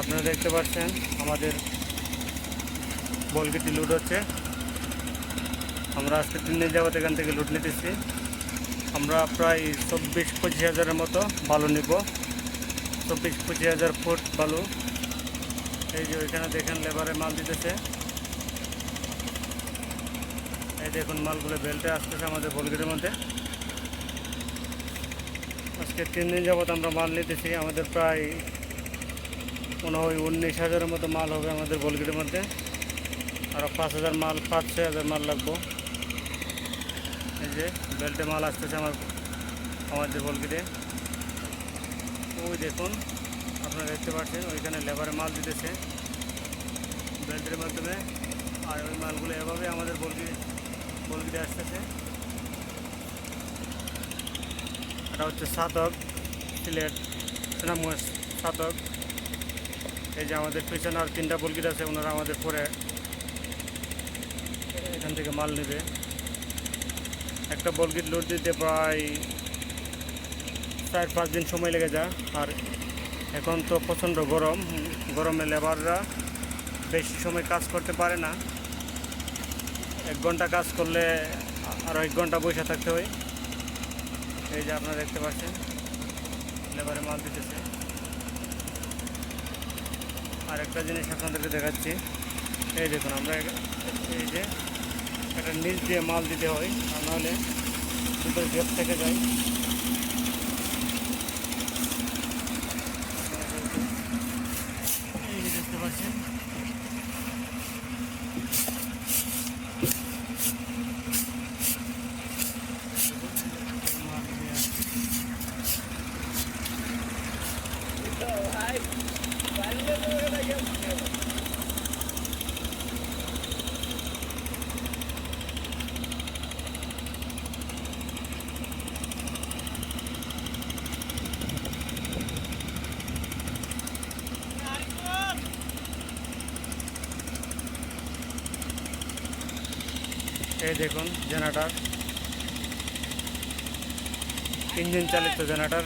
আপনারা দেখতে পাচ্ছেন, আমাদের বলগিটি লুট হচ্ছে। আমরা আজকে তিন দিন যাবত এখান থেকে লুট নিতেছি। আমরা প্রায় চব্বিশ পঁচিশ হাজারের মতো বালু নিব। চব্বিশ পঁচিশ হাজার ফুট বালু। এই যে ওইখানে দেখেন লেবারে মাল দিতেছে। এই দেখুন, মালগুলো বেল্টে আসতেছে আমাদের বলগিটির মধ্যে। আজকে তিন দিন যাবত আমরা মাল নিতেছি। আমাদের প্রায় মনে হয় উনিশ হাজারের মতো মাল হবে আমাদের বলগিটির মধ্যে। আরও পাঁচ হাজার মাল, পাঁচ, ছয় হাজার মাল লাগবো। এই যে বেল্টে মাল আসতেছে আমার, আমাদের বলগিটে। ওই দেখুন, আপনারা দেখতে পাচ্ছেন, ওইখানে লেবারে মাল দিতেছে। বেল্টের মাধ্যমে, আর ওই মালগুলো এভাবে আমাদের বলগি, বলগিটে আসতেছে। এটা হচ্ছে সাতক, সিলেট সুনামগঞ্জ সাতক। এই যে আমাদের পিছনে আর তিনটা বলগিট আছে, ওনারা আমাদের পরে এখান থেকে মাল নেবে। একটা বলগিট লোড দিতে প্রায় চার, পাঁচ দিন সময় লেগে যায়। আর এখন তো প্রচণ্ড গরম, গরমে লেবাররা বেশি সময় কাজ করতে পারে না। এক ঘণ্টা কাজ করলে আরও এক ঘণ্টা বসে থাকতে হয়। এই যে আপনারা দেখতে পাচ্ছেন লেবারে মাল দিতেছে। আর একটা জিনিস আপনাদেরকে দেখাচ্ছি এই দেখুন, আমরা এই যে, একটা নিচ দিয়ে মাল দিতে হয়, আর নাহলে দুটো গ্যাপ থেকে যায় দেখতে পাচ্ছেন। এই দেখুন জেনারেটার ইঞ্জিন চালিত জেনারেটার